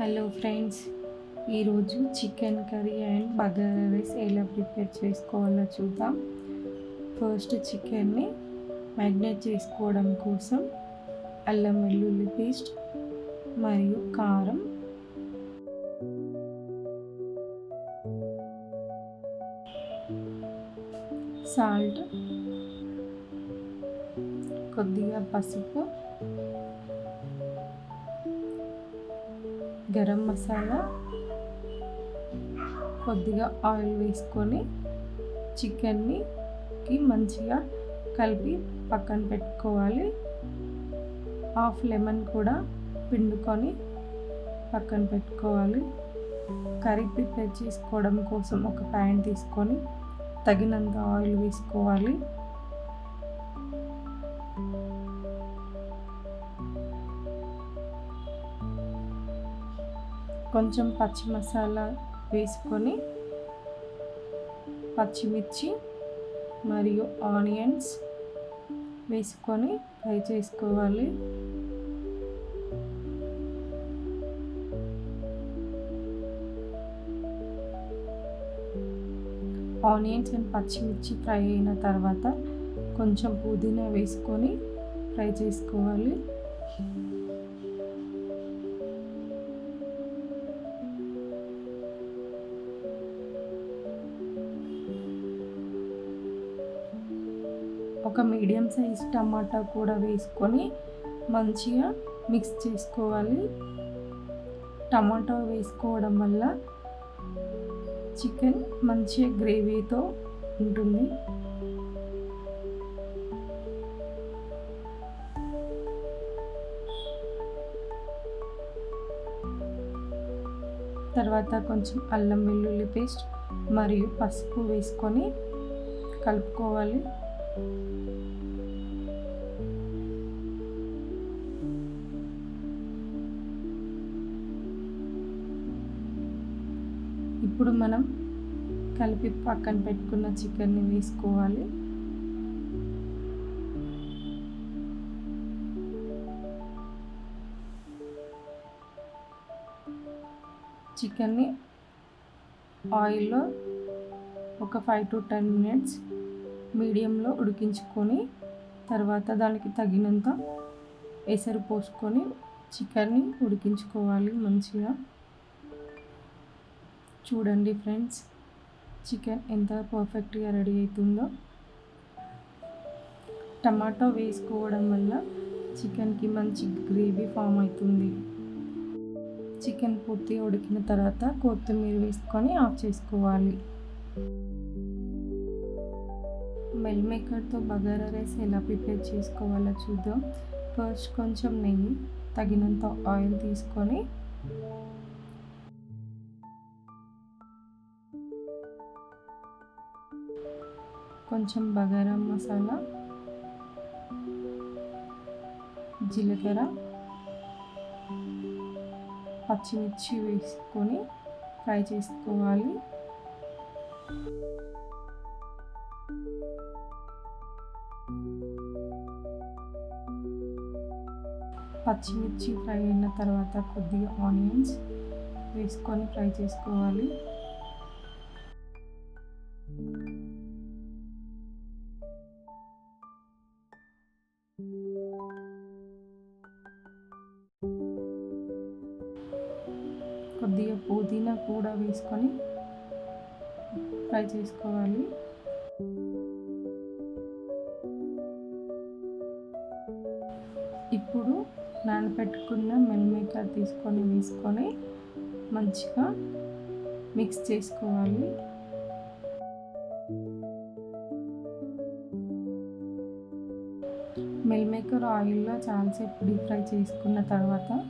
Hello friends ఈరోజు chicken curry and bagara rice ఎలా prepare చేసుకోవాలో చూద్దాం. ఫస్ట్ చికెన్ని మ్యాగ్నేట్ చేసుకోవడం కోసం అల్లం వెల్లుల్లి పేస్ట్ మరియు కారం. సాల్ట్ కొద్దిగా పసుపు గరం మసాలా కొద్దిగా ఆయిల్ వేసుకొని చికెన్నికి మంచిగా కలిపి పక్కన పెట్టుకోవాలి. హాఫ్ లెమన్ కూడా పిండుకొని పక్కన పెట్టుకోవాలి. కర్రీ ప్రిపేర్ చేసుకోవడం కోసం ఒక ప్యాన్ తీసుకొని తగినంత ఆయిల్ వేసుకోవాలి. కొంచెం పచ్చి మసాలా వేసుకొని పచ్చిమిర్చి మరియు ఆనియన్స్ వేసుకొని ఫ్రై చేసుకోవాలి. ఆనియన్స్ అండ్ పచ్చిమిర్చి ఫ్రై అయిన తర్వాత కొంచెం పుదీనా వేసుకొని ఫ్రై చేసుకోవాలి. ఒక మీడియం సైజ్ టమాటా కూడా వేసుకొని మంచిగా మిక్స్ చేసుకోవాలి. టమాటా వేసుకోవడం వల్ల చికెన్ మంచిగా గ్రేవీతో ఉంటుంది. తర్వాత కొంచెం అల్లం వెల్లుల్లి పేస్ట్ మరియు పసుపు వేసుకొని కలుపుకోవాలి. ఇప్పుడు మనం కలిపి పక్కన పెట్టుకున్న చికెన్ని వేసుకోవాలి చికెన్ని ఆయిల్లో ఒక ఫైవ్ టు టెన్ మినిట్స్ మీడియంలో ఉడికించుకొని తర్వాత దానికి తగినంత ఎసరు పోసుకొని చికెన్ని ఉడికించుకోవాలి మంచిగా. చూడండి ఫ్రెండ్స్ చికెన్ ఎంత పర్ఫెక్ట్గా రెడీ అవుతుందో టమాటో వేసుకోవడం వల్ల చికెన్కి మంచి గ్రేవీ ఫామ్ అవుతుంది. చికెన్ పూర్తిగా ఉడికిన తర్వాత కొత్తిమీర వేసుకొని ఆఫ్ చేసుకోవాలి. మెల్ మేకర్తో బగారా రైస్ ఎలా ప్రిపేర్ చేసుకోవాలో చూద్దాం. ఫస్ట్ కొంచెం నెయ్యి తగినంత ఆయిల్ తీసుకొని కొంచెం బగారా మసాలా జీలకర్ర పచ్చిమిర్చి వేసుకొని ఫ్రై చేసుకోవాలి. పచ్చిమిర్చి ఫ్రై అయిన తర్వాత కొద్దిగా ఆనియన్స్ వేసుకొని ఫ్రై చేసుకోవాలి. కొద్దిగా పుదీనా కూడా వేసుకొని ఫ్రై చేసుకోవాలి. ఇప్పుడు నానబెట్టుకున్న మెల్మేకర్ తీసుకొని వేసుకొని మంచిగా మిక్స్ చేసుకోవాలి. మెల్మేకర్ ఆయిల్లో చాలాసేపు డీప్ ఫ్రై చేసుకున్న తర్వాత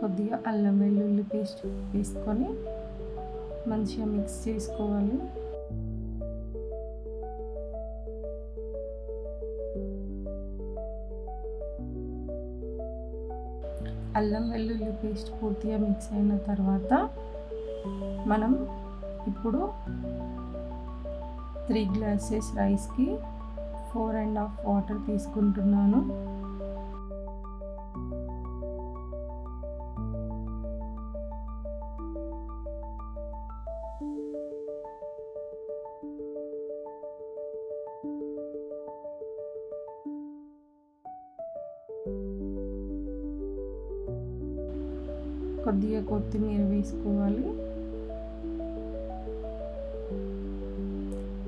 కొద్దిగా అల్లం వెల్లుల్లి పేస్ట్ వేసుకొని మంచిగా మిక్స్ చేసుకోవాలి. అల్లం వెల్లుల్లి పేస్ట్ పూర్తిగా మిక్స్ అయిన తర్వాత మనం ఇప్పుడు త్రీ గ్లాసెస్ రైస్కి ఫోర్ అండ్ హాఫ్ వాటర్ తీసుకుంటున్నాను. thank you కొద్దిగా కొత్తిమీర వేసుకోవాలి.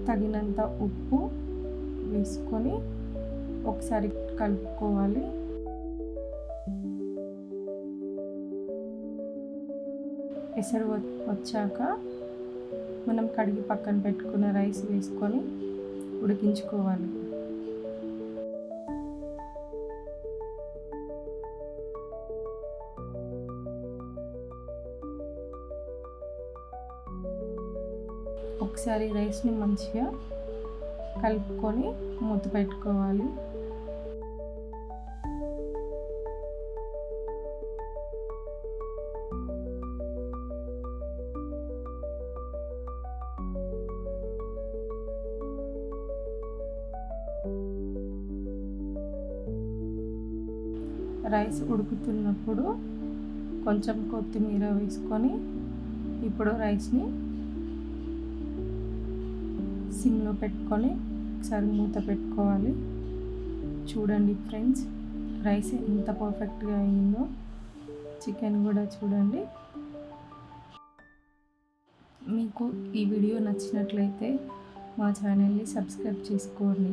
తగినంత ఉప్పు వేసుకొని ఒకసారి కలుపుకోవాలి. ఎసరు వచ్చాక మనం కడిగి పక్కన పెట్టుకున్న రైస్ వేసుకొని ఉడికించుకోవాలి. ఒకసారి రైస్ని మంచిగా కలుపుకొని మూత పెట్టుకోవాలి. రైస్ ఉడుకుతున్నప్పుడు కొంచెం కొత్తిమీర వేసుకొని ఇప్పుడు రైస్ని సిమ్లో పెట్టుకొని ఒకసారి మూత పెట్టుకోవాలి. చూడండి ఫ్రెండ్స్ రైస్ ఎంత పర్ఫెక్ట్గా అయిందో చికెన్ కూడా చూడండి. మీకు ఈ వీడియో నచ్చినట్లయితే మా ఛానల్ని సబ్స్క్రైబ్ చేసుకోండి.